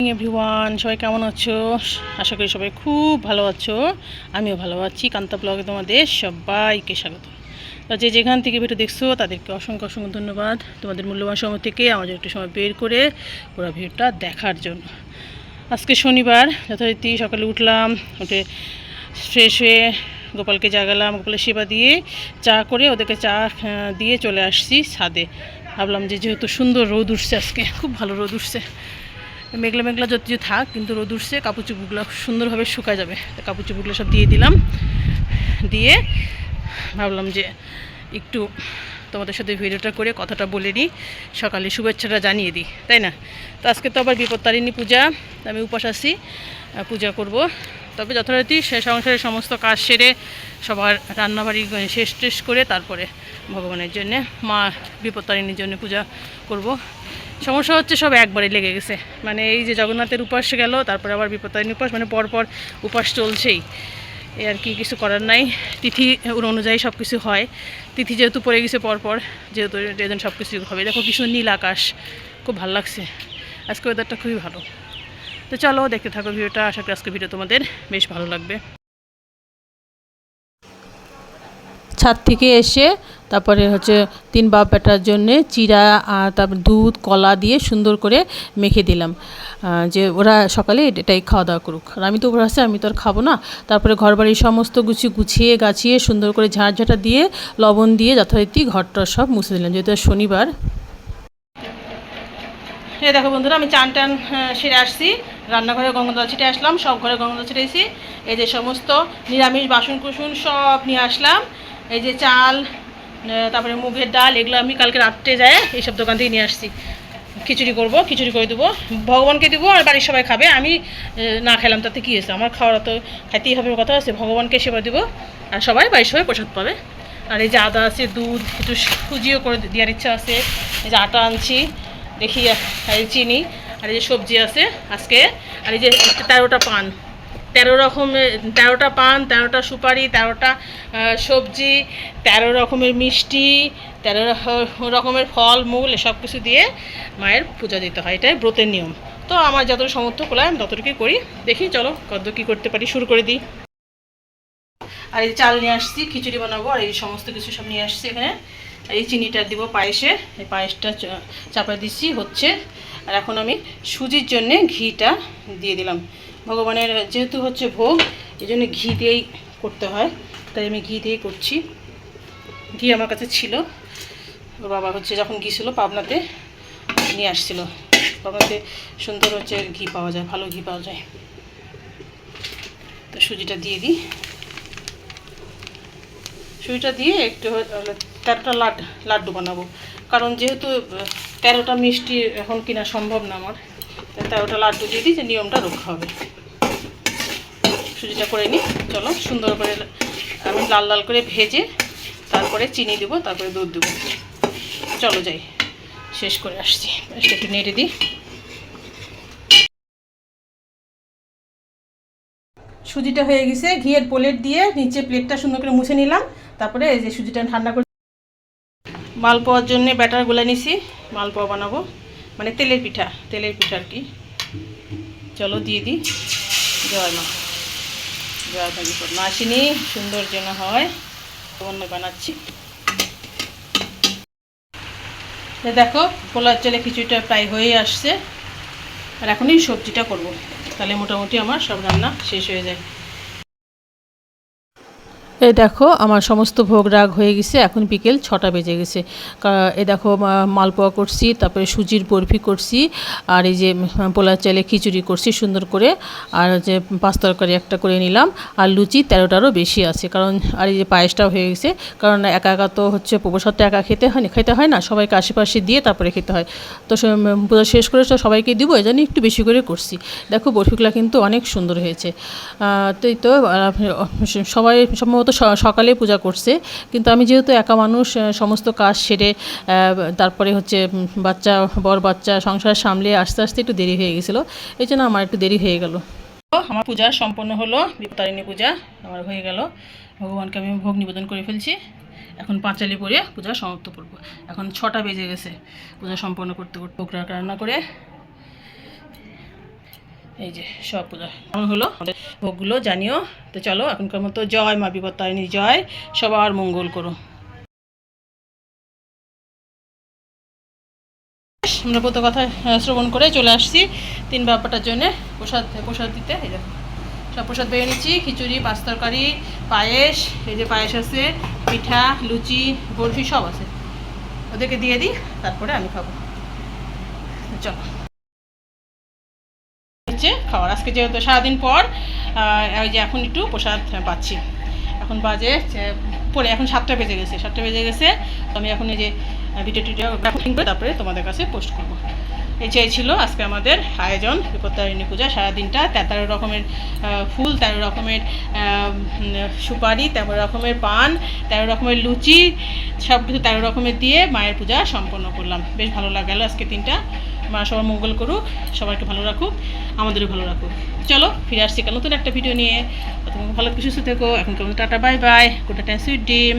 Everyone সবাই কেমন আছো? আশা করি সবাই খুব ভালো আছো। আমিও ভালো আছি। কান্তা ব্লগে তোমাদের সবাইকে স্বাগত। তো যে যেখান থেকে ভিডিও দেখছ, তাদেরকে অসংখ্য অসংখ্য ধন্যবাদ। তোমাদের মূল্যবান সময় থেকে আমাদের একটু সময় বের করে পুরো ভিডিওটা দেখার জন্য। আজকে শনিবার, যথারীতি সকালে উঠলাম, উঠে ফ্রেশ হয়ে গোপালকে জাগালাম, গোপালের সেবা দিয়ে চা করে ওদেরকে চা দিয়ে চলে আসছি ছাদে। ভাবলাম যে যেহেতু সুন্দর রোদ উঠছে আজকে, খুব ভালো রোদ উঠছে। মেঘলা মেঘলা যত যে থাক, কিন্তু রোদ উঠছে কাপড় চুপুরগুলো সুন্দরভাবে শুকা যাবে। কাপড় চুপুরগুলো সব দিয়ে দিলাম। দিয়ে ভাবলাম যে একটু তোমাদের সাথে ভিডিওটা করে কথাটা বলে নিই। সকালে শুভেচ্ছাটা জানিয়ে দিই, তাই না? তো আজকে তো আবার বিপত্তারিণী পূজা আমি উপাস আসি পূজা করব। তবে যথারীতি সে সংসারের সমস্ত কাজ সেরে সবার রান্নাবাড়ি শেষ টেস করে তারপরে ভগবানের জন্যে, মা বিপত্তারিণীর জন্য পূজা করব। সমস্যা হচ্ছে সব একবারে লেগে গেছে। মানে এই যে জগন্নাথের উপাস গেল, তারপরে আবার বিপত্তারিণী উপাস মানে পরপর উপাস চলছেই। এই আর কি কিছু করার নাই। তিথি ওর অনুযায়ী সব কিছু হয়। তিথি যেহেতু পড়ে গেছে পরপর, যেহেতু এজন সব কিছু হবে। দেখো কিছু নীল আকাশ। খুব ভালো লাগছে। আজকে ওয়েদারটা খুবই ভালো। তো চলো দেখতে থাকো ভিডিওটা আশা করি আজকে ভিডিও তোমাদের বেশ ভালো লাগবে। ছাদ থেকে এসে তারপরে হচ্ছে তিন বাপ বেটার জন্যে চিরা আর তারপর দুধ কলা দিয়ে সুন্দর করে মেখে দিলাম। যে ওরা সকালে এটাই খাওয়া দাওয়া করুক। আর আমি তো ওরা আছে আমি তো আর খাব না। তারপরে ঘর বাড়ির সমস্ত কিছু গুছিয়ে গাছিয়ে সুন্দর করে ঝাঁট ঝাঁটা দিয়ে লবণ দিয়ে যথারীতি ঘরটা সব মুছে দিলাম যেহেতু শনিবার। হ্যাঁ দেখো বন্ধুরা আমি চান টান সেরে আসছি। রান্নাঘরে গঙ্গাজল ছিটে আসলাম, সব ঘরে গঙ্গাজল ছিটেছি এই যে সমস্ত নিরামিষ বাসন কুসুন সব নিয়ে আসলাম। এই যে চাল তারপরে মুগের ডাল, এগুলো আমি কালকে রাত্রে যায় এইসব দোকান থেকে নিয়ে আসছি। খিচুড়ি করব, খিচুড়ি করে দেবো। ভগবানকে দেবো আর বাড়ির সবাই খাবে। আমি না খেলাম, তাতে কী হয়েছে? আমার খাওয়ার তো খাইতেই হবে কথা আছে। ভগবানকে সেবা দেবো আর সবাই বাড়ির সবাই প্রসাদ পাবে। আর এই যে আদা আছে, দুধ, একটু সুজিও করে দেওয়ার ইচ্ছা আছে। এই যে আটা আনছি, দেখি চিনি। আর এই যে সবজি আছে আজকে, আর এই যে তেরোটা পান। তেরো রকমের, তেরোটা পান, তেরোটা সুপারি, তেরোটা সবজি, তেরো রকমের মিষ্টি, তেরো রকমের ফল, মূল এসব কিছু দিয়ে মায়ের পূজা দিতে হয়। এটাই ব্রতের নিয়ম। তো আমার যতটুকু সমর্থ খোলা, আমি ততটুকুই করি। দেখি, চলো কত কী করতে পারি, শুরু করে দিই। আর এই চাল নিয়ে আসছি, খিচুড়ি বানাবো, আর এই সমস্ত কিছু সব নিয়ে আসছি এখানে। এই চিনিটা দিব পায়েসে। এই পায়েসটা চাপা দিচ্ছি হচ্ছে। আর এখন আমি সুজির জন্যে ঘিটা দিয়ে দিলাম। ভগবানের যেহেতু হচ্ছে ভোগ এই জন্য ঘি দিয়েই করতে হয়। তাই আমি ঘি দিয়েই করছি। ঘি আমার কাছে ছিল। ওর বাবা হচ্ছে যখন গিয়েছিল পাবনাতে, নিয়ে আসছিল। পাবনাতে সুন্দর হচ্ছে ঘি পাওয়া যায়, ভালো ঘি পাওয়া যায়। তো সুজিটা দিয়ে দিই। সুজিটা দিয়ে একটু তেরোটা লাড, লাড্ডু বানাবো। কারণ যেহেতু তেরোটা মিষ্টি এখন কিনা সম্ভব না আমার তেরোটা লাড্ডু দিয়ে দিই যে নিয়মটা রক্ষা হবে। সুজিটা করে নিই, চলো সুন্দর করে আমি লাল লাল করে ভেজে তারপরে চিনি দেবো, তারপরে দুধ দেবো। চলো যাই, শেষ করে আসছি একটু নেড়ে দিই। সুজিটা হয়ে গেছে, ঘিয়ের প্লেট দিয়ে নিচে প্লেটটা সুন্দর করে মুছে নিলাম, তারপরে এই যে সুজিটা ঠান্ডা করে মালপোয়ার জন্য ব্যাটারগুলা নিছি মালপোয়া বানাবো। মানে তেলের পিঠা তেলের পিঠা আর কি। চলো দিয়ে দিই। জয় মা। জয় ভাগি না আসিনি, সুন্দর যেন হয়। অন্য বানাচ্ছি। দেখো, পোলার চলে খিচুড়িটা প্রায় হয়ে আসছে। আর এখনই সবজিটা করব। তাহলে মোটামুটি আমার সব রান্না শেষ হয়ে যায়। এই দেখো, আমার সমস্ত ভোগ রাগ হয়ে গেছে, এখন বিকেল ছটা বেজে গেছে। এ দেখো মালপোয়া করছি, তারপরে সুজির বরফি করছি, আর এই যে পোলার চালে খিচুড়ি করছি সুন্দর করে, আর যে পাঁচ তরকারি একটা করে নিলাম, আর লুচি তেরোটারও বেশি আছে, কারণ, আর এই যে পায়েসটাও হয়ে গেছে, কারণ একা একা তো হচ্ছে প্রসাদটা একা খেতে হয় খেতে হয় না, সবাইকে আশেপাশে দিয়ে তারপরে খেতে হয়। তো পূজা শেষ করে তো সবাইকে দিব এই জন্য একটু বেশি করে করছি। দেখো, বরফিগুলো কিন্তু অনেক সুন্দর হয়েছে। তো তো সবাই সম্ভবত স- সকালে পূজা করছে। কিন্তু আমি যেহেতু একা মানুষ সমস্ত কাজ সেরে তারপরে হচ্ছে বাচ্চা বর বাচ্চা সংসার সামলে আস্তে আস্তে একটু দেরি হয়ে গেছিল। এই জন্য আমার একটু দেরি হয়ে গেল। আমার পূজা সম্পন্ন হলো বিপতারিণী পূজা আমার হয়ে গেল। ভগবানকে আমি ভোগ নিবেদন করে ফেলছি। এখন পাঁচালি পরে পূজা সমাপ্ত করব। এখন ছটা বেজে গেছে পূজা সম্পন্ন করতে করতে রান্না করে। এই যে সব পূজা কেমন হলো আমাদের ভোগগুলো, জানিও। তো চলো, এখনকার মতো জয় মা বিপত্তারিণী জয়। সবার মঙ্গল করো। আমরা প্রত কথা শ্রবণ করে চলে আসছি তিন বাপ্পাটার জন্যে। প্রসাদ প্রসাদ দিতে, এই দেখো। সব প্রসাদ পেয়ে নিচ্ছি। খিচুড়ি, পাঁচ তরকারি, পায়েস, এই যে পায়েস আছে, পিঠা, লুচি, বরফি সব আছে। ওদেরকে দিয়ে দিই, তারপরে আমি খাব। চলো। হচ্ছে খাওয়ার। আজকে যেহেতু সারাদিন পর ওই যে এখন একটু প্রসাদ পাচ্ছি। এখন বাজে পরে এখন সাতটা বেজে গেছে, সাতটা বেজে গেছে। আমি এখন এই যে ভিডিও টিডিও করে তারপরে তোমাদের কাছে পোস্ট করব। এই যে ছিল আজকে আমাদের আয়োজন, বিপত্তারিণী পূজা। সারাদিনটা তেরো রকমের ফুল, তেরো রকমের সুপারি, তেরো রকমের পান, তেরো রকমের লুচি সব কিছু তেরো রকমের দিয়ে মায়ের পূজা সম্পন্ন করলাম। বেশ ভালো লাগল আজকে তিনটা মা সবার মঙ্গল করুক সবাইকে ভালো রাখুক, আমাদেরও ভালো রাখুক। চলো, ফিরে আসছি কাল নতুন একটা ভিডিও নিয়ে। তোমাকে ভালো কিছু থেকো। এখন কেমন টাটা, বাই বাই। গোটা টাইম সুইট ডিম।